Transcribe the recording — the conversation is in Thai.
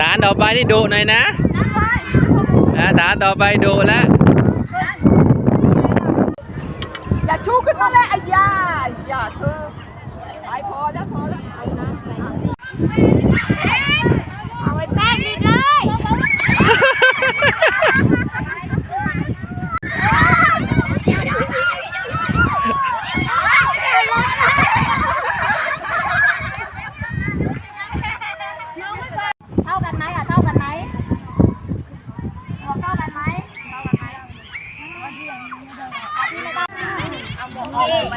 ฐานต่อไปนี่ดุหน่อยนะอ่าฐานต่อไปดุแล้ว อย่าชูขึ้นมาเลยไอ้ยาอย่าเธอ ไปพอแล้วพอแล้วเอานะเอาไว้แป้งนิดเลย เท่ากันไหมอะ เท่ากันไหมหัวเท่ากันไหมเท่ากันไหมเอาที่ไม่ต้องเอาหมวออกไป